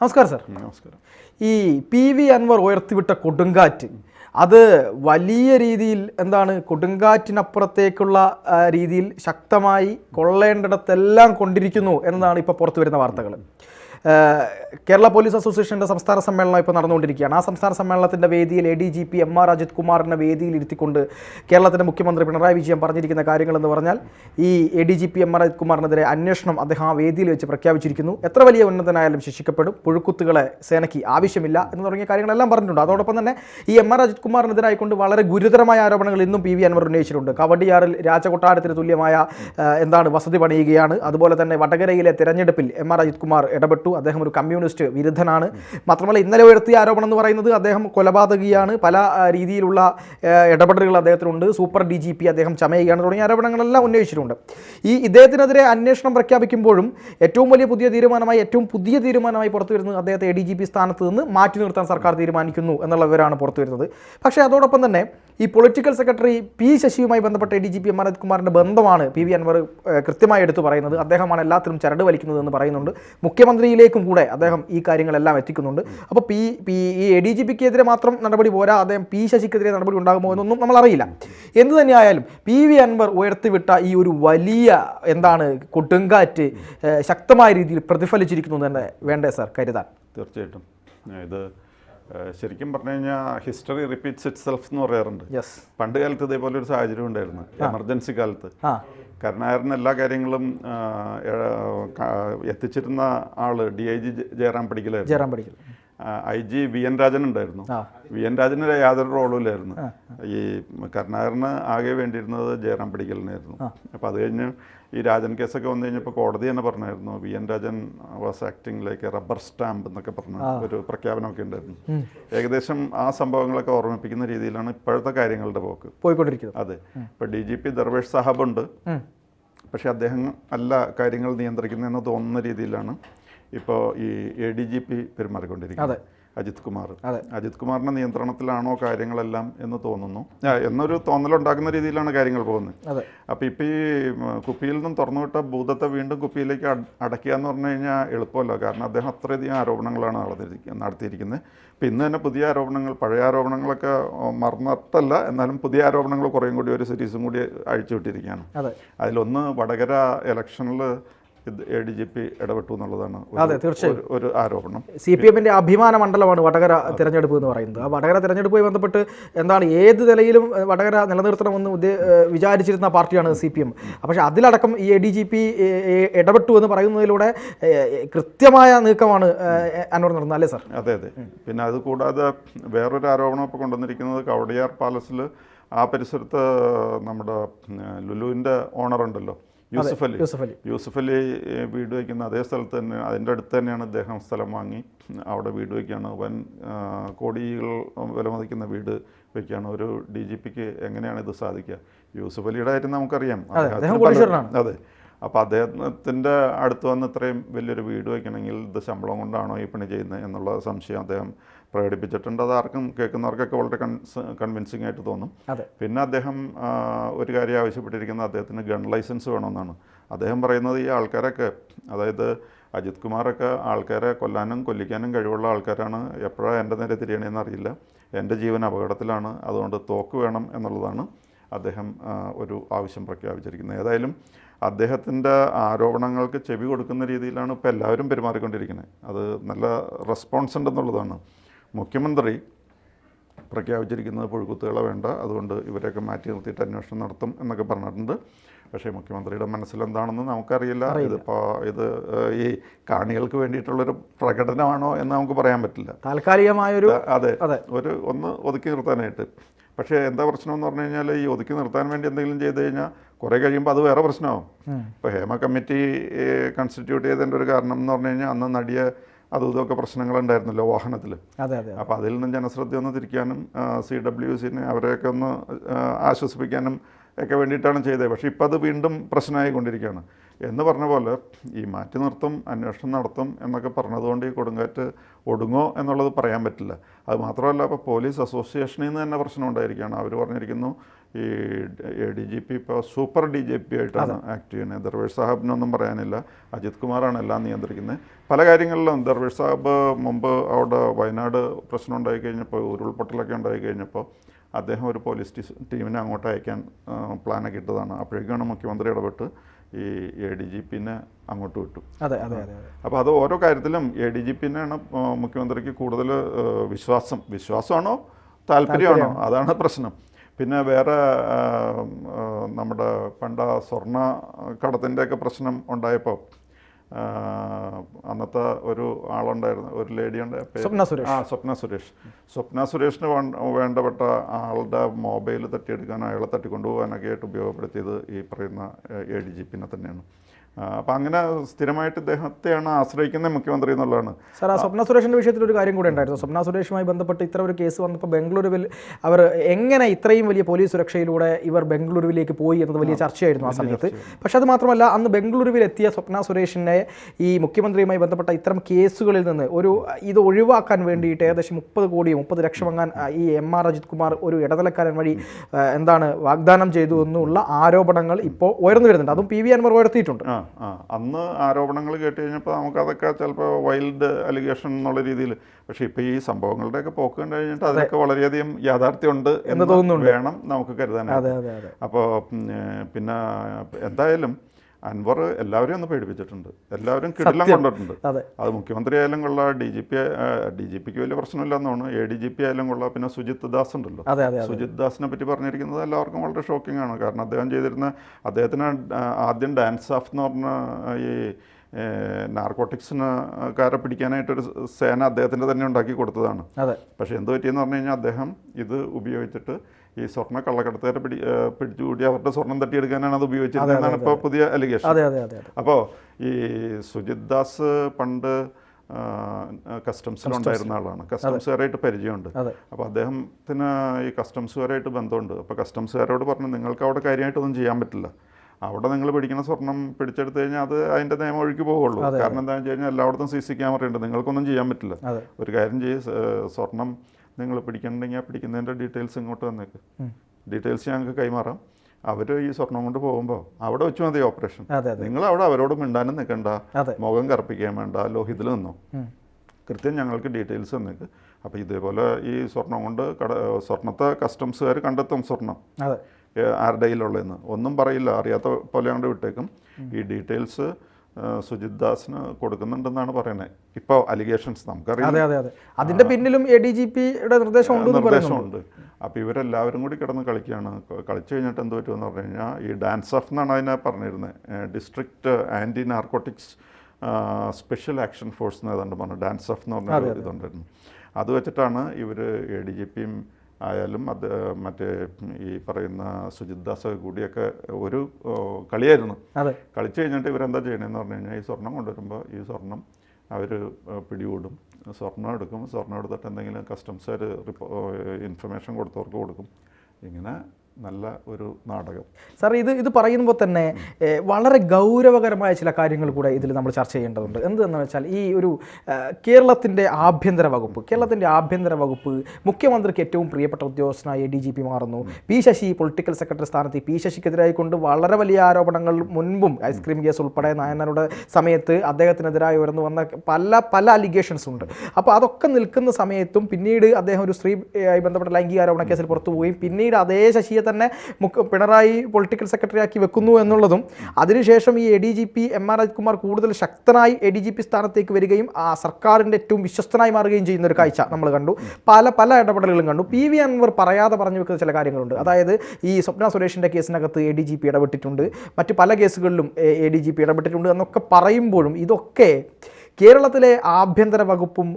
നമസ്കാരം സാർ. നമസ്കാരം. ഈ പി വി അൻവർ ഉയർത്തിവിട്ട കൊടുങ്കാറ്റ് അത് വലിയ രീതിയിൽ എന്താണ് കൊടുങ്കാറ്റിനപ്പുറത്തേക്കുള്ള രീതിയിൽ ശക്തമായി കൊള്ളേണ്ടിടത്തെല്ലാം കൊണ്ടിരിക്കുന്നു എന്നതാണ് ഇപ്പോൾ പുറത്തു വരുന്ന വാർത്തകൾ കേരള പോലീസ് അസോസിയേഷന്റെ സംസ്ഥാന സമ്മേളനം ഇപ്പോൾ നടന്നുകൊണ്ടിരിക്കുകയാണ്. ആ സംസ്ഥാന സമ്മേളനത്തിന്റെ വേദിയിൽ A D G P M R Ajith കുമാറിനെ വേദിയിൽ ഇരുത്തിക്കൊണ്ട് കേരളത്തിന്റെ മുഖ്യമന്ത്രി പിണറായി വിജയൻ പറഞ്ഞിരിക്കുന്ന കാര്യങ്ങളെന്ന് പറഞ്ഞാൽ ഈ A D G P M R Ajith കുമാറിനെതിരെ അന്വേഷണം അദ്ദേഹം ആ വേദിയിൽ വെച്ച് പ്രഖ്യാപിച്ചിരിക്കുന്നു. എത്ര വലിയ ഉന്നതനായാലും ശിക്ഷിക്കപ്പെടും. പുഴുക്കുത്തുകളെ സേനയ്ക്ക് ആവശ്യമില്ല എന്ന് തുടങ്ങിയ കാര്യങ്ങളെല്ലാം പറഞ്ഞിട്ടുണ്ട്. അതോടൊപ്പം തന്നെ ഈ എം ആർ അജിത് കുമാറിനെതിരായിക്കൊണ്ട് വളരെ ഗുരുതരമായ ആരോപണങ്ങൾ ഇന്നും പി വി അൻവർ ഉന്നയിച്ചിട്ടുണ്ട്. കവടിയാറിൽ രാജകൊട്ടാരത്തിന് തുല്യമായ എന്താണ് വസതി പണിയുകയാണ്. അതുപോലെ തന്നെ വടകരയിലെ തെരഞ്ഞെടുപ്പിൽ എം ആർ അജിത് കുമാർ ഇടപെട്ടു. അദ്ദേഹം ഒരു കമ്മ്യൂണിസ്റ്റ് വിരുദ്ധനാണ്. മാത്രമല്ല ഇന്നലെ ഉയർത്തിയ ആരോപണം എന്ന് പറയുന്നത് അദ്ദേഹം കൊലപാതകിയാണ്. പല രീതിയിലുള്ള ഇടപെടലുകൾ അദ്ദേഹത്തിനുണ്ട്. സൂപ്പർ ഡി ജി പി അദ്ദേഹം ചമയുകയാണ്. തുടങ്ങിയ ആരോപണങ്ങളെല്ലാം ഉന്നയിച്ചിട്ടുണ്ട്. ഈ ഇദ്ദേഹത്തിനെതിരെ അന്വേഷണം പ്രഖ്യാപിക്കുമ്പോഴും ഏറ്റവും വലിയ പുതിയ തീരുമാനമായി ഏറ്റവും പുതിയ തീരുമാനമായി പുറത്തു വരുന്നത് അദ്ദേഹത്തെ എ ഡി ജി പി സ്ഥാനത്ത് നിന്ന് മാറ്റി നിർത്താൻ സർക്കാർ തീരുമാനിക്കുന്നു എന്നുള്ള വിവരമാണ് പുറത്തു വരുന്നത്. പക്ഷേ അതോടൊപ്പം തന്നെ ഈ പൊളിറ്റിക്കൽ സെക്രട്ടറി പി ശശിയുമായി ബന്ധപ്പെട്ട A D G P M Ananth കുമാറിന്റെ ബന്ധമാണ് പി വി അൻവർ കൃത്യമായി എടുത്തു പറയുന്നത്. അദ്ദേഹമാണ് എല്ലാത്തിലും ചരട് വലിക്കുന്നത് എന്ന് പറയുന്നുണ്ട്. മുഖ്യമന്ത്രിയിലേക്കും കൂടെ അദ്ദേഹം ഈ കാര്യങ്ങളെല്ലാം എത്തിക്കുന്നുണ്ട്. അപ്പോൾ പി പി ഈ എ ഡി ജി പിക്കെതിരെ മാത്രം നടപടി പോരാ അദ്ദേഹം പി ശശിക്കെതിരെ നടപടി ഉണ്ടാകുമോ എന്നൊന്നും നമ്മൾ അറിയില്ല. എന്ത് തന്നെയായാലും പി വി അൻവർ ഉയർത്തിവിട്ട ഈ ഒരു വലിയ എന്താണ് കൊടുങ്കാറ്റ് ശക്തമായ രീതിയിൽ പ്രതിഫലിച്ചിരിക്കുന്നു തന്നെ വേണ്ടേ സാർ? കരുതാൻ. തീർച്ചയായിട്ടും. ഇത് ശരിക്കും പറഞ്ഞു കഴിഞ്ഞാൽ ഹിസ്റ്ററി റിപ്പീറ്റ്സ് ഇറ്റ് സെൽഫ് എന്ന് പറയാറുണ്ട്. പണ്ട് കാലത്ത് ഇതേപോലെ ഒരു സാഹചര്യം ഉണ്ടായിരുന്നു. എമർജൻസി കാലത്ത്. കരുണാകരൻ എല്ലാ കാര്യങ്ങളും എത്തിച്ചിരുന്ന ആൾ D I G Jayaram പടിക്കലായിരുന്നു. Padikkal I G V N Rajan ഉണ്ടായിരുന്നു. വി എൻ രാജന് യാതൊരു റോളും ഇല്ലായിരുന്നു ഈ കരുണാകരന് ആകെ വേണ്ടിയിരുന്നത് ജയറാം പിടിക്കലിനായിരുന്നു. അപ്പോൾ അത് കഴിഞ്ഞ് ഈ രാജൻ കേസൊക്കെ വന്നു കഴിഞ്ഞപ്പോൾ കോടതി തന്നെ പറഞ്ഞായിരുന്നു V N Rajan was acting like rubber stamp എന്നൊക്കെ പറഞ്ഞ ഒരു പ്രഖ്യാപനമൊക്കെ ഉണ്ടായിരുന്നു. ഏകദേശം ആ സംഭവങ്ങളൊക്കെ ഓർമ്മിപ്പിക്കുന്ന രീതിയിലാണ് ഇപ്പോഴത്തെ കാര്യങ്ങളുടെ പോക്ക്. പോയിക്കൊണ്ടിരിക്കുന്നത്. അതെ. ഇപ്പോൾ D G P Darvesh Sahab ഉണ്ട്. പക്ഷേ അദ്ദേഹം അല്ല കാര്യങ്ങൾ നിയന്ത്രിക്കുന്നതെന്ന് തോന്നുന്ന രീതിയിലാണ് ഇപ്പോൾ ഈ എ ഡി ജി പി പെരുമാറിക്കൊണ്ടിരിക്കുന്നത് അജിത് കുമാർ. അതെ. അജിത് കുമാറിന്റെ നിയന്ത്രണത്തിലാണോ കാര്യങ്ങളെല്ലാം എന്ന് തോന്നുന്നു. എന്നൊരു തോന്നലുണ്ടാക്കുന്ന രീതിയിലാണ് കാര്യങ്ങൾ പോകുന്നത്. അതെ. അപ്പോൾ ഇപ്പോൾ ഈ കുപ്പിയിൽ നിന്നും തുറന്നുവിട്ട ഭൂതത്തെ വീണ്ടും കുപ്പിയിലേക്ക് അടക്കുക അടയ്ക്കുക എന്ന് പറഞ്ഞു കഴിഞ്ഞാൽ എളുപ്പമല്ല. കാരണം അദ്ദേഹം അത്രയധികം ആരോപണങ്ങളാണ് നടത്തിയിരിക്ക- നടത്തിയിരിക്കുന്നത്. ഇപ്പം ഇന്ന് തന്നെ പുതിയ ആരോപണങ്ങൾ പഴയ ആരോപണങ്ങളൊക്കെ മറന്നിട്ടല്ല എന്നാലും പുതിയ ആരോപണങ്ങൾ കുറേയും കൂടി ഒരു സീരീസും കൂടി അഴിച്ചു വിട്ടിരിക്കുകയാണ് അതെ. അതിലൊന്ന് വടകര ഇലക്ഷനിൽ എ ഡി ജി പി ഇടപെട്ടു എന്നുള്ളതാണ് അതെ, തീർച്ചയായും. ഒരു- ആരോപണം. സി പി എമ്മിന്റെ അഭിമാന മണ്ഡലമാണ് വടകര തിരഞ്ഞെടുപ്പ് എന്ന് പറയുന്നത്. ആ വടകര തിരഞ്ഞെടുപ്പുമായി ബന്ധപ്പെട്ട് എന്താണ് ഏത് നിലയിലും വടകര നിലനിർത്തണമെന്ന് ഉദ്ദേ വിചാരിച്ചിരുന്ന പാർട്ടിയാണ് സി പി എം. പക്ഷേ അതിലടക്കം ഈ എ ഡി ജി പി ഇടപെട്ടു എന്ന് പറയുന്നതിലൂടെ കൃത്യമായ നീക്കമാണ് അൻവർ നടന്നത് അല്ലേ സാർ? അതെ അതെ. പിന്നെ അത് കൂടാതെ വേറൊരു ആരോപണം ഇപ്പോൾ കൊണ്ടുവന്നിരിക്കുന്നത് കവടിയാർ പാലസിൽ ആ പരിസരത്ത് നമ്മുടെ ലുലുവിന്റെ ഓണർ ഉണ്ടല്ലോ. യൂസഫ് അലി. യൂസഫ് അലി. യൂസഫ് അലി വീട് വയ്ക്കുന്ന അതേ സ്ഥലത്ത് തന്നെ അതിന്റെ അടുത്ത് തന്നെയാണ് അദ്ദേഹം സ്ഥലം വാങ്ങി. അവിടെ വീട് വയ്ക്കുകയാണ്. വൻ കോടികൾ വിലമതിക്കുന്ന വീട് വയ്ക്കുകയാണ്. ഒരു ഡി ജി പിക്ക് എങ്ങനെയാണ് ഇത് സാധിക്കുക? യൂസഫ് അലിയുടെ കാര്യം നമുക്കറിയാം. അതെ. അപ്പോൾ അദ്ദേഹത്തിന്റെ അടുത്ത് വന്ന് ഇത്രയും വലിയൊരു വീട് വയ്ക്കണമെങ്കിൽ ഇത് ശമ്പളം കൊണ്ടാണോ ഈ പണി ചെയ്യുന്നത് എന്നുള്ള സംശയം അദ്ദേഹം പ്രകടിപ്പിച്ചിട്ടുണ്ട്. അത് ആർക്കും കേൾക്കുന്നവർക്കൊക്കെ വളരെ കൺവിൻസിംഗ് കൺവിൻസിങ് ആയിട്ട് തോന്നും. പിന്നെ അദ്ദേഹം ഒരു കാര്യം ആവശ്യപ്പെട്ടിരിക്കുന്നത് അദ്ദേഹത്തിന് ഗൺ ലൈസൻസ് വേണമെന്നാണ്. അദ്ദേഹം പറയുന്നത് ഈ ആൾക്കാരൊക്കെ അതായത് അജിത് കുമാറൊക്കെ ആൾക്കാരെ കൊല്ലാനും കൊല്ലിക്കാനും കഴിവുള്ള ആൾക്കാരാണ്. എപ്പോഴാണ് എന്റെ നേരെ തിരിയണേന്ന് അറിയില്ല. എന്റെ ജീവൻ അപകടത്തിലാണ്. അതുകൊണ്ട് തോക്ക് വേണം എന്നുള്ളതാണ് അദ്ദേഹം ഒരു ആവശ്യം പ്രഖ്യാപിച്ചിരിക്കുന്നത്. ഏതായാലും അദ്ദേഹത്തിന്റെ ആരോപണങ്ങൾക്ക് ചെവി കൊടുക്കുന്ന രീതിയിലാണ് ഇപ്പോൾ എല്ലാവരും പെരുമാറിക്കൊണ്ടിരിക്കുന്നത്. അത് നല്ല റെസ്പോൺസ് ഉണ്ടെന്നുള്ളതാണ്. മുഖ്യമന്ത്രി പ്രഖ്യാപിച്ചിരിക്കുന്നത് പുഴുക്കുത്തുകളെ വേണ്ട അതുകൊണ്ട് ഇവരെയൊക്കെ മാറ്റി നിർത്തിയിട്ട് അന്വേഷണം നടത്തും എന്നൊക്കെ പറഞ്ഞിട്ടുണ്ട്. പക്ഷേ മുഖ്യമന്ത്രിയുടെ മനസ്സിലെന്താണെന്ന് നമുക്കറിയില്ല. ഇതിപ്പോൾ ഇത് ഈ കാണികൾക്ക് വേണ്ടിയിട്ടുള്ളൊരു പ്രകടനമാണോ എന്ന് നമുക്ക് പറയാൻ പറ്റില്ല. താൽക്കാലികമായൊരു അതെ. അതെ. ഒരു ഒന്ന് ഒതുക്കി നിർത്താനായിട്ട്. പക്ഷേ എന്താ പ്രശ്നം എന്ന് പറഞ്ഞു കഴിഞ്ഞാൽ ഈ ഒതുക്കി നിർത്താൻ വേണ്ടി എന്തെങ്കിലും ചെയ്ത് കഴിഞ്ഞാൽ കുറേ കഴിയുമ്പോൾ അത് വേറെ പ്രശ്നമാവും. ഇപ്പോൾ ഹേമ കമ്മിറ്റി കൺസ്റ്റിറ്റ്യൂട്ട് ചെയ്തതിന്റെ ഒരു കാരണം എന്ന് പറഞ്ഞു കഴിഞ്ഞാൽ അന്ന് നടിയ അതും ഇതൊക്കെ പ്രശ്നങ്ങളുണ്ടായിരുന്നല്ലോ വാഹനത്തിൽ അതെ അതെ അപ്പോൾ അതിൽ നിന്ന് ജനശ്രദ്ധ ഒന്ന് തിരിക്കാനും സി ഡബ്ല്യു സിനെ അവരെയൊക്കെ ഒന്ന് ആശ്വസിപ്പിക്കാനും ഒക്കെ വേണ്ടിയിട്ടാണ് ചെയ്തത്. പക്ഷേ ഇപ്പം അത് വീണ്ടും പ്രശ്നമായി കൊണ്ടിരിക്കുകയാണ് എന്ന് പറഞ്ഞ പോലെ ഈ മാറ്റി നിർത്തും അന്വേഷണം നടത്തും എന്നൊക്കെ പറഞ്ഞതുകൊണ്ട് ഈ കൊടുങ്കാറ്റ് ഒടുങ്ങോ എന്നുള്ളത് പറയാൻ പറ്റില്ല. അത് മാത്രമല്ല ഇപ്പോൾ പോലീസ് അസോസിയേഷനിൽ നിന്ന് തന്നെ പ്രശ്നം ഉണ്ടായിരിക്കുകയാണ്. അവർ പറഞ്ഞിരിക്കുന്നു ഈ എ ഡി ജി പി ഇപ്പോൾ സൂപ്പർ ഡി ജി പി ആയിട്ടാണ് ആക്ട് ചെയ്യുന്നത്. ദർവേഷ് സാഹബിനൊന്നും പറയാനില്ല. അജിത് കുമാറാണ് എല്ലാം നിയന്ത്രിക്കുന്നത്. പല കാര്യങ്ങളിലും ദർവേഷ് സാഹബ് മുമ്പ് അവിടെ വയനാട് പ്രശ്നം ഉണ്ടായി കഴിഞ്ഞപ്പോൾ ഉരുൾപൊട്ടലൊക്കെ ഉണ്ടായി കഴിഞ്ഞപ്പോൾ അദ്ദേഹം ഒരു പോലീസ് ടീമിനെ അങ്ങോട്ട് അയക്കാൻ പ്ലാനൊക്കെ ഇട്ടതാണ്. അപ്പോഴേക്കാണ് മുഖ്യമന്ത്രി ഇടപെട്ട് ഈ എ ഡി ജി പിന്നെ അങ്ങോട്ട് വിട്ടു. അതെ അതെ അപ്പോൾ അത്. ഓരോ കാര്യത്തിലും എ ഡി ജി പിന്നെയാണ് മുഖ്യമന്ത്രിക്ക് കൂടുതൽ വിശ്വാസം. വിശ്വാസമാണോ? താല്പര്യമാണോ? അതാണ് പ്രശ്നം. പിന്നെ വേറെ നമ്മുടെ പണ്ട സ്വർണ കടത്തിന്റെയൊക്കെ പ്രശ്നം ഉണ്ടായപ്പോൾ അന്നത്തെ ഒരു ആളുണ്ടായിരുന്നു ഒരു ലേഡി ഉണ്ട് സ്വപ്ന സുരേഷ്. ആ സ്വപ്ന സുരേഷ്. സ്വപ്ന സുരേഷിന് വേണ്ട- വേണ്ടപ്പെട്ട ആളുടെ മൊബൈൽ തട്ടിയെടുക്കാൻ അയാളെ തട്ടിക്കൊണ്ടുപോകാനൊക്കെ ആയിട്ട് ഉപയോഗപ്പെടുത്തിയത് ഈ പറയുന്ന എ ഡി ജി പിന്നെ തന്നെയാണ്. അപ്പം അങ്ങനെ സ്ഥിരമായിട്ട് ഇദ്ദേഹത്തെയാണ് ആശ്രയിക്കുന്നത് മുഖ്യമന്ത്രി എന്നുള്ളതാണ്. സാർ ആ സ്വപ്ന സുരേഷിന്റെ വിഷയത്തിൽ ഒരു കാര്യം കൂടെ ഉണ്ടായിരുന്നു. സ്വപ്ന സുരേഷുമായി ബന്ധപ്പെട്ട് ഇത്ര ഒരു കേസ് വന്നപ്പോൾ ബംഗളൂരുവിൽ അവർ എങ്ങനെ ഇത്രയും വലിയ പോലീസ് സുരക്ഷയിലൂടെ ഇവർ ബംഗളൂരുവിലേക്ക് പോയി എന്നത് വലിയ ചർച്ചയായിരുന്നു ആ സമയത്ത്. പക്ഷെ അത് മാത്രമല്ല അന്ന് ബംഗളൂരുവിൽ എത്തിയ സ്വപ്ന സുരേഷിനെ ഈ മുഖ്യമന്ത്രിയുമായി ബന്ധപ്പെട്ട ഇത്തരം കേസുകളിൽ നിന്ന് ഒരു ഇത് ഒഴിവാക്കാൻ വേണ്ടിയിട്ട് ഏകദേശം മുപ്പത് കോടി മുപ്പത് ലക്ഷം വാങ്ങാൻ ഈ എം ആർ അജിത് കുമാർ ഒരു ഇടനിലക്കാരൻ വഴി എന്താണ് വാഗ്ദാനം ചെയ്തു എന്നുള്ള ആരോപണങ്ങൾ ഇപ്പോൾ ഉയർന്നു വരുന്നുണ്ട്. അതും പി വി അൻവർ ഉയർത്തിയിട്ടുണ്ട്. അന്ന് ആരോപണങ്ങൾ കേട്ട് കഴിഞ്ഞപ്പോൾ നമുക്കതൊക്കെ ചിലപ്പോൾ വൈൽഡ് അലിഗേഷൻ എന്നുള്ള രീതിയിൽ. പക്ഷേ ഇപ്പോൾ ഈ സംഭവങ്ങളുടെയൊക്കെ പോക്ക് കണ്ടു കഴിഞ്ഞിട്ട് അതൊക്കെ വളരെയധികം യാഥാർത്ഥ്യമുണ്ട് എന്ന് തോന്നുന്നു വേണം നമുക്ക് കരുതാനായിട്ട്. അപ്പോൾ പിന്നെ എന്തായാലും അൻവർ എല്ലാവരെയും ഒന്ന് പേടിപ്പിച്ചിട്ടുണ്ട്. എല്ലാവരും കിടിലം കൊണ്ടിട്ടുണ്ട്. അതെ. മുഖ്യമന്ത്രി ആയാലും കൊള്ളാം D G P D G പിക്ക് വലിയ പ്രശ്നമില്ലെന്നാണ് എ ഡി ജി പി ആയാലും കൊള്ളാം. പിന്നെ സുജിത് ദാസ് ഉണ്ടല്ലോ. സുജിത് ദാസിനെ പറ്റി പറഞ്ഞിരിക്കുന്നത് എല്ലാവർക്കും വളരെ ഷോക്കിംഗ് ആണ്. കാരണം അദ്ദേഹം ചെയ്തിരുന്ന അദ്ദേഹത്തിന് ആദ്യം ഡാൻസ് ഓഫ് എന്ന് പറഞ്ഞ ഈ നാർക്കോട്ടിക്സിന് കാരെ പിടിക്കാനായിട്ടൊരു സേന അദ്ദേഹത്തിന്റെ തന്നെ ഉണ്ടാക്കി കൊടുത്തതാണ്. പക്ഷേ എന്ത് പറ്റിയെന്ന് പറഞ്ഞു കഴിഞ്ഞാൽ അദ്ദേഹം ഇത് ഉപയോഗിച്ചിട്ട് ഈ സ്വർണ കള്ളക്കടത്തുകാരെ പിടി പിടിച്ചുകൂടി അവരുടെ സ്വർണം തട്ടിയെടുക്കാനാണ് അത് ഉപയോഗിച്ചിരുന്നത് എന്നാണ് ഇപ്പോൾ പുതിയ അലിഗേഷൻ അപ്പോൾ ഈ സുജിത് ദാസ് പണ്ട് കസ്റ്റംസിലുണ്ടായിരുന്ന ആളാണ്. കസ്റ്റംസുകാരായിട്ട് പരിചയമുണ്ട്. അപ്പോൾ അദ്ദേഹത്തിന് ഈ കസ്റ്റംസുകാരായിട്ട് ബന്ധമുണ്ട്. അപ്പോൾ കസ്റ്റംസുകാരോട് പറഞ്ഞു നിങ്ങൾക്ക് അവിടെ കാര്യമായിട്ടൊന്നും ചെയ്യാൻ പറ്റില്ല. അവിടെ നിങ്ങൾ പിടിക്കുന്ന സ്വർണം പിടിച്ചെടുത്ത് കഴിഞ്ഞാൽ അത് അതിന്റെ നിയമം ഒഴുക്കി പോവുള്ളൂ. കാരണം എന്താണെന്ന് വെച്ച് കഴിഞ്ഞാൽ എല്ലായിടത്തും സി സി ക്യാമറ ഉണ്ട്. നിങ്ങൾക്കൊന്നും ചെയ്യാൻ പറ്റില്ല. ഒരു കാര്യം ചെയ്യ് ഏഹ് സ്വർണം നിങ്ങൾ പിടിക്കണമെങ്കിൽ ആ പിടിക്കുന്നതിന്റെ ഡീറ്റെയിൽസ് ഇങ്ങോട്ട് വന്നേക്ക്. ഡീറ്റെയിൽസ് ഞങ്ങൾക്ക് കൈമാറാം. അവർ ഈ സ്വർണം കൊണ്ട് പോകുമ്പോൾ അവിടെ വെച്ച് മതി ഓപ്പറേഷൻ നിങ്ങൾ അവിടെ അവരോട് മിണ്ടാനും നിൽക്കണ്ട. മുഖം കറുപ്പിക്കാൻ വേണ്ട. ലോഹിതിൽ നിന്നോ. കൃത്യം ഞങ്ങൾക്ക് ഡീറ്റെയിൽസ് തന്നേക്ക്. അപ്പോൾ ഇതേപോലെ ഈ സ്വർണം കൊണ്ട് കട സ്വർണത്തെ കസ്റ്റംസുകാർ കണ്ടെത്തും സ്വർണം. ആരുടെ കയ്യിലുള്ളതെന്ന്. ഒന്നും പറയില്ല. അറിയാത്ത പോലെ അങ്ങോട്ട് വിട്ടേക്കും. ഈ ഡീറ്റെയിൽസ് സുജിത് ദാസിന് കൊടുക്കുന്നുണ്ടെന്നാണ് പറയുന്നത്. ഇപ്പോൾ അലിഗേഷൻസ് നമുക്കറിയാം അതെ അതെ അതെ. അതിന്റെ പിന്നിലും എ ഡി ജി പിയുടെ നിർദ്ദേശം ഉണ്ടെന്ന് പറയുന്നു നിർദ്ദേശമുണ്ട്. അപ്പോൾ ഇവരെല്ലാവരും കൂടി കിടന്ന് കളിക്കുകയാണ്. കളിച്ചു കഴിഞ്ഞിട്ട് എന്ത് പറ്റുമെന്ന് പറഞ്ഞു കഴിഞ്ഞാൽ ഈ ഡാൻസ് ഓഫ് എന്നാണ് അതിനെ പറഞ്ഞിരുന്നത്. District anti narcotics special action force എന്ന് ഏതാണ്ട് പറഞ്ഞു. ഡാൻസ് ഓഫ് എന്ന് പറഞ്ഞ ഇതുണ്ടായിരുന്നു. അത് വെച്ചിട്ടാണ് ഇവർ എ ഡി ജി പിയും ആയാലും അത് മറ്റേ ഈ പറയുന്ന സുജിത് ദാസ് കൂടിയൊക്കെ ഒരു കളിയായിരുന്നു. അതെ. കളിച്ചു കഴിഞ്ഞിട്ട് ഇവരെന്താ ചെയ്യണമെന്ന് പറഞ്ഞു കഴിഞ്ഞാൽ ഈ സ്വർണം കൊണ്ടുവരുമ്പോൾ ഈ സ്വർണം അവർ പിടികൂടും. സ്വർണം എടുക്കും. സ്വർണം എടുത്തിട്ട് എന്തെങ്കിലും കസ്റ്റംസുകാർ ഇൻഫർമേഷൻ കൊടുത്തവർക്ക് കൊടുക്കും. ഇങ്ങനെ നല്ല ഒരു നാടകം. സാർ ഇത് ഇത് പറയുമ്പോൾ തന്നെ വളരെ ഗൗരവകരമായ ചില കാര്യങ്ങൾ കൂടെ ഇതിൽ നമ്മൾ ചർച്ച ചെയ്യേണ്ടതുണ്ട്. എന്തെന്ന് വെച്ചാൽ ഈ ഒരു കേരളത്തിന്റെ ആഭ്യന്തര വകുപ്പ് കേരളത്തിന്റെ ആഭ്യന്തര വകുപ്പ് മുഖ്യമന്ത്രിക്ക് ഏറ്റവും പ്രിയപ്പെട്ട ഉദ്യോഗസ്ഥനായി ഡി ജി പി മാറുന്നു. പി ശശി പൊളിറ്റിക്കൽ സെക്രട്ടറി സ്ഥാനത്ത് പി ശശിക്കെതിരായി കൊണ്ട് വളരെ വലിയ ആരോപണങ്ങൾ മുൻപും ഐസ്ക്രീം കേസ് ഉൾപ്പെടെ നായനാരുടെ സമയത്ത് അദ്ദേഹത്തിനെതിരായി ഉയർന്നു വന്ന പല പല അലിഗേഷൻസ് ഉണ്ട്. അപ്പോൾ അതൊക്കെ നിൽക്കുന്ന സമയത്തും പിന്നീട് അദ്ദേഹം ഒരു സ്ത്രീ ആയി ബന്ധപ്പെട്ട ലൈംഗിക ആരോപണ കേസിൽ പുറത്തു പോയി പിന്നീട് അതേ ശശിയെ തന്നെ പിണറായി പൊളിറ്റിക്കൽ സെക്രട്ടറി ആക്കി വെക്കുന്നു എന്നുള്ളതും അതിനുശേഷം ഈ A D G P M R Rajkumar കൂടുതൽ ശക്തനായി എ ഡി ജി പി സ്ഥാനത്തേക്ക് വരികയും ആ സർക്കാരിന്റെ ഏറ്റവും വിശ്വസ്തനായി മാറുകയും ചെയ്യുന്ന ഒരു കാഴ്ച നമ്മൾ കണ്ടു. പല പല ഇടപെടലുകളും കണ്ടു. പി വി അൻവർ പറയാതെ പറഞ്ഞു വെക്കുന്ന ചില കാര്യങ്ങളുണ്ട്. അതായത് ഈ സ്വപ്ന സുരേഷിന്റെ കേസിനകത്ത് എ ഡി ജി പി ഇടപെട്ടിട്ടുണ്ട്. മറ്റ് പല കേസുകളിലും എ ഡി ജി പി ഇടപെട്ടിട്ടുണ്ട് എന്നൊക്കെ പറയുമ്പോഴും ഇതൊക്കെ കേരളത്തിലെ ആഭ്യന്തര വകുപ്പും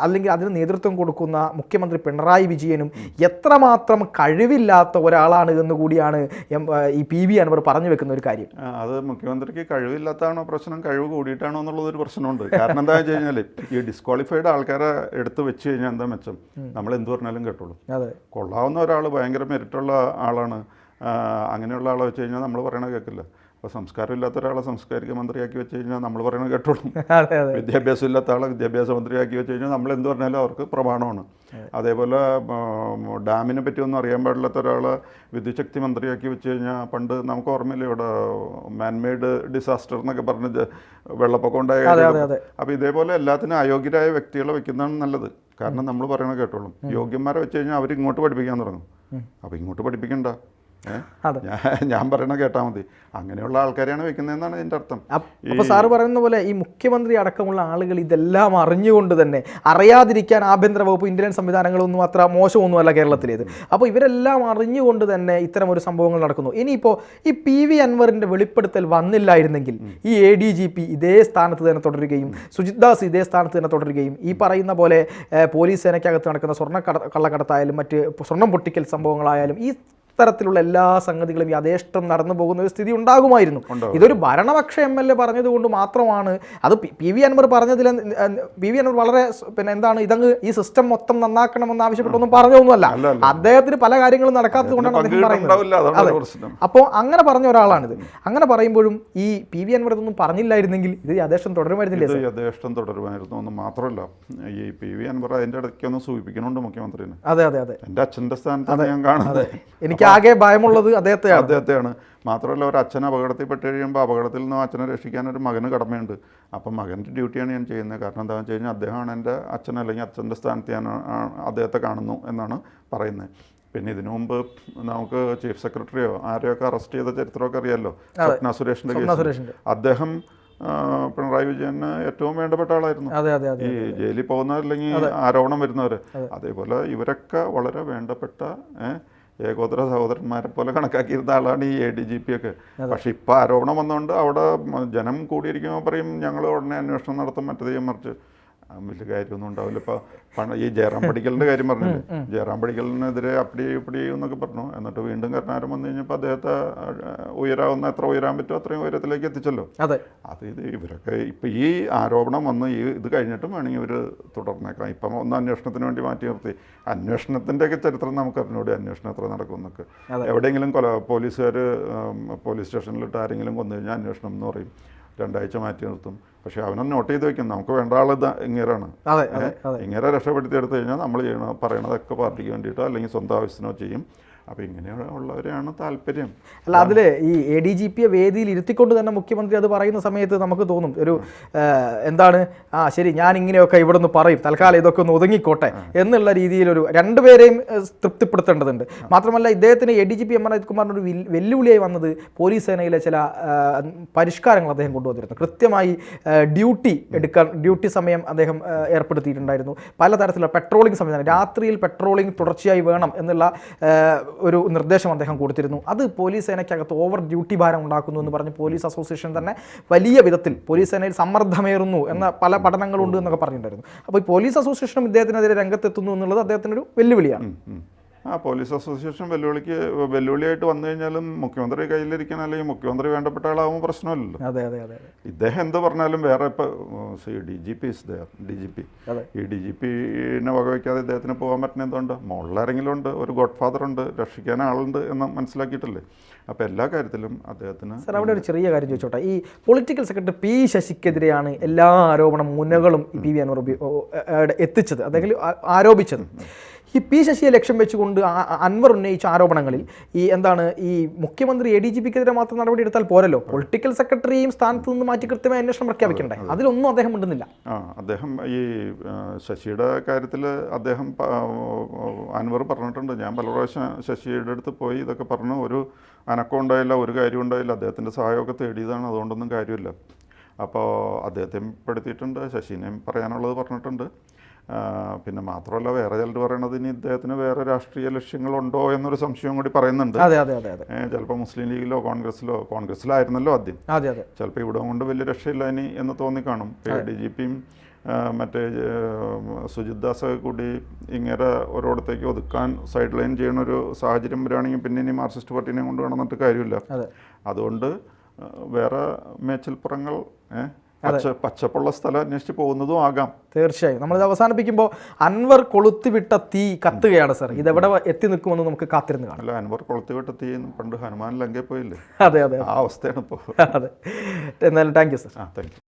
അല്ലെങ്കിൽ അതിന് നേതൃത്വം കൊടുക്കുന്ന മുഖ്യമന്ത്രി പിണറായി വിജയനും എത്രമാത്രം കഴിവില്ലാത്ത ഒരാളാണ് എന്ന് കൂടിയാണ് എം- ഈ പി വി അൻവർ പറഞ്ഞു വെക്കുന്ന ഒരു കാര്യം. അത് മുഖ്യമന്ത്രിക്ക് കഴിവില്ലാത്തതാണോ പ്രശ്നം കഴിവ് കൂടിയിട്ടാണോ എന്നുള്ളതൊരു പ്രശ്നമുണ്ട്. കാരണം എന്താ വെച്ച് കഴിഞ്ഞാൽ ഈ ഡിസ്ക്വാളിഫൈഡ് ആൾക്കാരെ എടുത്ത് വെച്ച് കഴിഞ്ഞാൽ എന്താ മെച്ചം? നമ്മൾ എന്ത് പറഞ്ഞാലും കേട്ടുള്ളൂ അതെ. കൊള്ളാവുന്ന ഒരാൾ ഭയങ്കര മെരിറ്റുള്ള ആളാണ്. അങ്ങനെയുള്ള ആളെ വെച്ച് കഴിഞ്ഞാൽ നമ്മൾ പറയണത് കേൾക്കില്ല. അപ്പോൾ സംസ്കാരം ഇല്ലാത്ത ഒരാളെ സാംസ്കാരിക മന്ത്രിയാക്കി വെച്ച് കഴിഞ്ഞാൽ നമ്മൾ പറയുന്നത് കേട്ടോളും. വിദ്യാഭ്യാസം ഇല്ലാത്ത ആളെ വിദ്യാഭ്യാസ മന്ത്രിയാക്കി വെച്ച് കഴിഞ്ഞാൽ നമ്മൾ എന്ത് പറഞ്ഞാലും അവർക്ക് പ്രമാണമാണ്. അതേപോലെ ഡാമിനെ പറ്റി ഒന്നും അറിയാൻ പാടില്ലാത്ത ഒരാളെ വിദ്യുശക്തി മന്ത്രിയാക്കി വെച്ച് കഴിഞ്ഞാൽ പണ്ട് നമുക്ക് ഓർമ്മയില്ല ഇവിടെ മാൻമെയ്ഡ് ഡിസാസ്റ്റർ എന്നൊക്കെ പറഞ്ഞ് വെള്ളപ്പൊക്കം ഉണ്ടായ. അപ്പോൾ ഇതേപോലെ എല്ലാത്തിനും അയോഗ്യരായ വ്യക്തികളെ വെക്കുന്നതാണ് നല്ലത്. കാരണം നമ്മൾ പറയണത് കേട്ടോളും. യോഗ്യന്മാരെ വെച്ച് കഴിഞ്ഞാൽ അവർ ഇങ്ങോട്ട് പഠിപ്പിക്കാൻ തുടങ്ങും. അപ്പോൾ ഇങ്ങോട്ട് പഠിപ്പിക്കണ്ട. ഞാൻ പറയണ കേട്ടാൽ മതി. അങ്ങനെയുള്ള ആൾക്കാരെയാണ് വെക്കുന്നതെന്നാണ് എന്റെ അർത്ഥം. അപ്പോൾ അപ്പൊ സാറ് പറയുന്ന പോലെ ഈ മുഖ്യമന്ത്രി അടക്കമുള്ള ആളുകൾ ഇതെല്ലാം അറിഞ്ഞുകൊണ്ട് തന്നെ അറിയാതിരിക്കാൻ ആഭ്യന്തര വകുപ്പ് ഇന്ത്യൻ സംവിധാനങ്ങളൊന്നും അത്ര മോശമൊന്നുമല്ല കേരളത്തിലേത്. അപ്പോൾ ഇവരെല്ലാം അറിഞ്ഞുകൊണ്ട് തന്നെ ഇത്തരം ഒരു സംഭവങ്ങൾ നടക്കുന്നു. ഇനിയിപ്പോൾ ഈ പി വി അൻവറിന്റെ വെളിപ്പെടുത്തൽ വന്നില്ലായിരുന്നെങ്കിൽ ഈ എ ഡി ജി പി ഇതേ സ്ഥാനത്ത് തന്നെ തുടരുകയും സുജിത് ദാസ് ഇതേ സ്ഥാനത്ത് തന്നെ തുടരുകയും ഈ പറയുന്ന പോലെ പോലീസ് സേനയ്ക്കകത്ത് നടക്കുന്ന സ്വർണ കട- കള്ളക്കടത്തായാലും മറ്റ് സ്വർണം പൊട്ടിക്കൽ സംഭവങ്ങളായാലും ഈ തരത്തിലുള്ള എല്ലാ സംഗതികളും യഥേഷ്ടം നടന്നു പോകുന്ന ഒരു സ്ഥിതി ഉണ്ടാകുമായിരുന്നു. ഇതൊരു ഭരണപക്ഷ എം എൽ എ പറഞ്ഞതുകൊണ്ട് മാത്രമാണ്. അത് പി- വി അൻവർ പറഞ്ഞതിൽ പി വി അൻവർ വളരെ പിന്നെ എന്താണ് ഇതങ്ങ് ഈ സിസ്റ്റം മൊത്തം നന്നാക്കണമെന്ന് ആവശ്യപ്പെട്ടൊന്നും പറഞ്ഞതൊന്നുമല്ല. അദ്ദേഹത്തിന് പല കാര്യങ്ങളും നടക്കാത്തത് കൊണ്ടാണ് അദ്ദേഹം പറയുന്നത്. അപ്പോൾ അങ്ങനെ പറഞ്ഞ ഒരാളാണിത്. അങ്ങനെ പറയുമ്പോഴും ഈ പി വി അൻവർ ഇതൊന്നും പറഞ്ഞില്ലായിരുന്നെങ്കിൽ ഇത് യഥേഷ്ടം തുടരുമായിരുന്നില്ല യഥേഷ്ടം തുടരുമായിരുന്നു എന്ന് മാത്രമല്ല ഈ പി വി അൻവർ അതിന്റെ ഇടയ്ക്കൊന്ന് സൂചിപ്പിക്കണുണ്ട് മുഖ്യമന്ത്രിനെ. അതെ അതെ അതെ. എന്റെ അച്ഛന്റെ സ്ഥാനത്താണ് ഞാൻ കാണുന്നത്. എനിക്ക് ആകെ ഭയമുള്ളത് അദ്ദേഹത്തെ അദ്ദേഹത്തെയാണ്. മാത്രമല്ല ഒരു അച്ഛൻ അപകടത്തിൽ പെട്ട് കഴിയുമ്പോൾ അപകടത്തിൽ നിന്ന് അച്ഛനെ രക്ഷിക്കാൻ ഒരു മകന് കടമയുണ്ട്. അപ്പം മകന്റെ ഡ്യൂട്ടിയാണ് ഞാൻ ചെയ്യുന്നത്. കാരണം എന്താണെന്ന് വെച്ച് കഴിഞ്ഞാൽ അദ്ദേഹമാണ് എന്റെ അച്ഛൻ അല്ലെങ്കിൽ അച്ഛന്റെ സ്ഥാനത്ത് ഞാൻ അദ്ദേഹത്തെ കാണുന്നു എന്നാണ് പറയുന്നത്. പിന്നെ ഇതിനു മുമ്പ് നമുക്ക് ചീഫ് സെക്രട്ടറിയോ ആരെയൊക്കെ അറസ്റ്റ് ചെയ്ത ചരിത്രമൊക്കെ അറിയാമല്ലോ സ്വപ്ന സുരേഷിന്റെ കേസ് അദ്ദേഹം പിണറായി വിജയന് ഏറ്റവും വേണ്ടപ്പെട്ട ആളായിരുന്നു. ഈ ജയിലിൽ പോകുന്നവരല്ലെങ്കിൽ ആരോപണം വരുന്നവർ അതേപോലെ ഇവരൊക്കെ വളരെ വേണ്ടപ്പെട്ട ഏ, ഏകോദര സഹോദരന്മാരെ പോലെ കണക്കാക്കിയിരുന്ന ആളാണ് ഈ എ ഡി ജി പി ഒക്കെ. പക്ഷെ ഇപ്പം ആരോപണം വന്നുകൊണ്ട് അവിടെ ജനം കൂടിയിരിക്കുമ്പോൾ പറയും ഞങ്ങൾ ഉടനെ അന്വേഷണം നടത്തും മറ്റേത് മറിച്ച് വലിയ കാര്യമൊന്നും ഉണ്ടാവില്ല. ഇപ്പോൾ പണ ഈ ജയറാം പടിക്കലിന്റെ കാര്യം പറഞ്ഞില്ലേ? ജയറാം പടിക്കലിനെതിരെ അപ്പടി ഇപ്പടി എന്നൊക്കെ പറഞ്ഞു. എന്നിട്ട് വീണ്ടും കരുണാരം വന്നു കഴിഞ്ഞപ്പോൾ അദ്ദേഹത്തെ ഉയരാവുന്ന എത്ര ഉയരാൻ പറ്റുമോ അത്രയും ഉയരത്തിലേക്ക് എത്തിച്ചല്ലോ. അതെ. അത് ഇത് ഇവരൊക്കെ ഇപ്പം ഈ ആരോപണം വന്ന് ഈ ഇത് കഴിഞ്ഞിട്ടും വേണമെങ്കിൽ ഇവർ തുടർന്നേക്കാം ഇപ്പം ഒന്ന് അന്വേഷണത്തിന് വേണ്ടി മാറ്റി നിർത്തി. അന്വേഷണത്തിന്റെയൊക്കെ ചരിത്രം നമുക്ക് അറിഞ്ഞൂടെ അന്വേഷണം എത്ര നടക്കും എന്നൊക്കെ എവിടെയെങ്കിലും കൊല പോലീസുകാർ പോലീസ് സ്റ്റേഷനിലിട്ട് ആരെങ്കിലും കൊന്നു കഴിഞ്ഞാൽ അന്വേഷണം എന്ന് പറയും. രണ്ടാഴ്ച മാറ്റി നിർത്തും. പക്ഷേ അവനെ നോട്ട് ചെയ്ത് വെക്കും. നമുക്ക് വേണ്ട ആൾ അതെ ഇങ്ങനെ രക്ഷപ്പെടുത്തി എടുത്തു കഴിഞ്ഞാൽ നമ്മൾ ചെയ്യണ പറയണതൊക്കെ പാർട്ടിക്ക് വേണ്ടിയിട്ടോ അല്ലെങ്കിൽ സ്വന്തം ആവശ്യത്തിനോ ചെയ്യും. അപ്പോൾ ഇങ്ങനെയുള്ളവരെയാണ് താല്പര്യം. അല്ല അതിൽ ഈ എ ഡി ജി പിയെ വേദിയിൽ ഇരുത്തിക്കൊണ്ട് തന്നെ മുഖ്യമന്ത്രി അത് പറയുന്ന സമയത്ത് നമുക്ക് തോന്നും. ഒരു എന്താണ്? ആ ശരി ഞാൻ ഇങ്ങനെയൊക്കെ ഇവിടെ നിന്ന് പറയും. തൽക്കാലം ഇതൊക്കെ ഒന്ന് ഒതുങ്ങിക്കോട്ടെ എന്നുള്ള രീതിയിലൊരു രണ്ടുപേരെയും തൃപ്തിപ്പെടുത്തേണ്ടതുണ്ട്. മാത്രമല്ല ഇദ്ദേഹത്തിന് A D G P M Ananth കുമാറിന്റെ ഒരു വെല്ലുവിളിയായി വന്നത് പോലീസ് സേനയിലെ ചില പരിഷ്കാരങ്ങൾ അദ്ദേഹം കൊണ്ടുവന്നിരുന്നു. കൃത്യമായി ഡ്യൂട്ടി എടുക്കാൻ ഡ്യൂട്ടി സമയം അദ്ദേഹം ഏർപ്പെടുത്തിയിട്ടുണ്ടായിരുന്നു. പലതരത്തിലുള്ള പെട്രോളിംഗ് സംവിധാനം. രാത്രിയിൽ പെട്രോളിംഗ് തുടർച്ചയായി വേണം എന്നുള്ള ഒരു നിർദ്ദേശം അദ്ദേഹം കൊടുത്തിരുന്നു. അത് പോലീസ് സേനയ്ക്കകത്ത് ഓവർ ഡ്യൂട്ടി ഭാരം ഉണ്ടാക്കുന്നു എന്ന് പറഞ്ഞ് പോലീസ് അസോസിയേഷൻ തന്നെ വലിയ വിധത്തിൽ പോലീസ് സേനയിൽ സമ്മർദ്ദമേറുന്നു എന്ന പല പഠനങ്ങളുണ്ട് എന്നൊക്കെ പറഞ്ഞിട്ടുണ്ടായിരുന്നു. അപ്പോൾ ഈ പോലീസ് അസോസിയേഷനും ഇദ്ദേഹത്തിനെതിരെ രംഗത്തെത്തുന്നു എന്നുള്ളത് അദ്ദേഹത്തിനൊരു വെല്ലുവിളിയാണ്. ആ പോലീസ് അസോസിയേഷൻ വെല്ലുവിളിക്ക് വെല്ലുവിളിയായിട്ട് വന്നു കഴിഞ്ഞാലും മുഖ്യമന്ത്രി കയ്യിലിരിക്കാൻ അല്ലെങ്കിൽ മുഖ്യമന്ത്രി വേണ്ടപ്പെട്ട ആളാകുമ്പോൾ പ്രശ്നമല്ലല്ലോ. അതെ അതെ അതെ ഇദ്ദേഹം എന്ത് പറഞ്ഞാലും വേറെ ഇപ്പോൾ D G P is there D G P. ഈ ഡി ജി പിന്നെ വകവയ്ക്കാതെ ഇദ്ദേഹത്തിന് പോകാൻ പറ്റുന്ന എന്തുകൊണ്ട് മുകളിലാരെങ്കിലും ഉണ്ട് ഒരു ഗോഡ് ഫാദർ ഉണ്ട് രക്ഷിക്കാൻ ആളുണ്ട് എന്ന് മനസ്സിലാക്കിയിട്ടല്ലേ? അപ്പോൾ എല്ലാ കാര്യത്തിലും അദ്ദേഹത്തിന് സാർ അവിടെ ഒരു ചെറിയ കാര്യം ചോദിച്ചോട്ടെ. ഈ പൊളിറ്റിക്കൽ സെക്രട്ടറി പി ശശിക്കെതിരെയാണ് എല്ലാ ആരോപണ മുനകളും പി വി അൻവർ ഉപ- എത്തിച്ചത്. അല്ലെങ്കിൽ ആരോപിച്ചത്. ഈ പി ശശിയെ ലക്ഷ്യം വെച്ചുകൊണ്ട് അൻവർ ഉന്നയിച്ച ആരോപണങ്ങളിൽ ഈ എന്താണ് ഈ മുഖ്യമന്ത്രി എ ഡി ജി പിക്കെതിരെ മാത്രം നടപടി എടുത്താൽ പോരല്ലോ? പൊളിറ്റിക്കൽ സെക്രട്ടറിയും സ്ഥാനത്ത് നിന്ന് മാറ്റി കൃത്യമായ അന്വേഷണം പ്രഖ്യാപിക്കണ്ടേ? അതിലൊന്നും അദ്ദേഹം ഉണ്ടെന്നില്ല ആ അദ്ദേഹം ഈ ശശിയുടെ കാര്യത്തിൽ അദ്ദേഹം അൻവർ പറഞ്ഞിട്ടുണ്ട്. ഞാൻ പല പ്രാവശ്യം ശശിയുടെ അടുത്ത് പോയി ഇതൊക്കെ പറഞ്ഞു. ഒരു അനക്കം ഉണ്ടായില്ല ഒരു കാര്യം ഉണ്ടായില്ല. അദ്ദേഹത്തിന്റെ സഹായമൊക്കെ തേടിയതാണ്. അതുകൊണ്ടൊന്നും കാര്യമില്ല. അപ്പോൾ അദ്ദേഹത്തെയും പെടുത്തിയിട്ടുണ്ട് ശശിനെയും പറയാനുള്ളത് പറഞ്ഞിട്ടുണ്ട്. പിന്നെ മാത്രമല്ല വേറെ ചിലർ പറയണത് ഇനി ഇദ്ദേഹത്തിന് വേറെ രാഷ്ട്രീയ ലക്ഷ്യങ്ങളുണ്ടോ എന്നൊരു സംശയം കൂടി പറയുന്നുണ്ട്. അതെ അതെ അതെ അതെ. ചിലപ്പോൾ മുസ്ലിം ലീഗിലോ കോൺഗ്രസിലോ കോൺഗ്രസിലായിരുന്നല്ലോ ആദ്യം. അതെ അതെ. ചിലപ്പോൾ ഇവിടെ കൊണ്ട് വലിയ രക്ഷയില്ല ഇനി എന്ന് തോന്നിക്കാണും ഡി ജി പിയും മറ്റേ സുജിത് ദാസ് കൂടി ഇങ്ങനെ ഒരിടത്തേക്ക് ഒതുക്കാൻ സൈഡ് ലൈൻ ചെയ്യണ ഒരു സാഹചര്യം വരികയാണെങ്കിൽ പിന്നെ ഇനി മാർക്സിസ്റ്റ് പാർട്ടീനെ കൊണ്ട് വേണമെന്നിട്ട് കാര്യമില്ല. അതെ. അതുകൊണ്ട് വേറെ മേച്ചിൽപ്പുറങ്ങൾ ഏ, പച്ച പച്ചപ്പുള്ള സ്ഥലം അന്വേഷിച്ച് പോകുന്നതും ആകാം. തീർച്ചയായും. നമ്മളിത് അവസാനിപ്പിക്കുമ്പോൾ അൻവർ കൊളുത്തിവിട്ട തീ കത്തുകയാണ് സർ ഇതെവിടെ എത്തി നിൽക്കുമെന്ന് നമുക്ക് കാത്തിരുന്ന് കാണാം. അല്ല അൻവർ കൊളുത്തുവിട്ട തീ പണ്ട് ഹനുമാൻ ലങ്കയിൽ പോയില്ലേ? അതെ അതെ ആ അവസ്ഥയാണ് ഇപ്പോൾ അതെ. എന്തായാലും താങ്ക് യു സാർ. ആ താങ്ക് യു.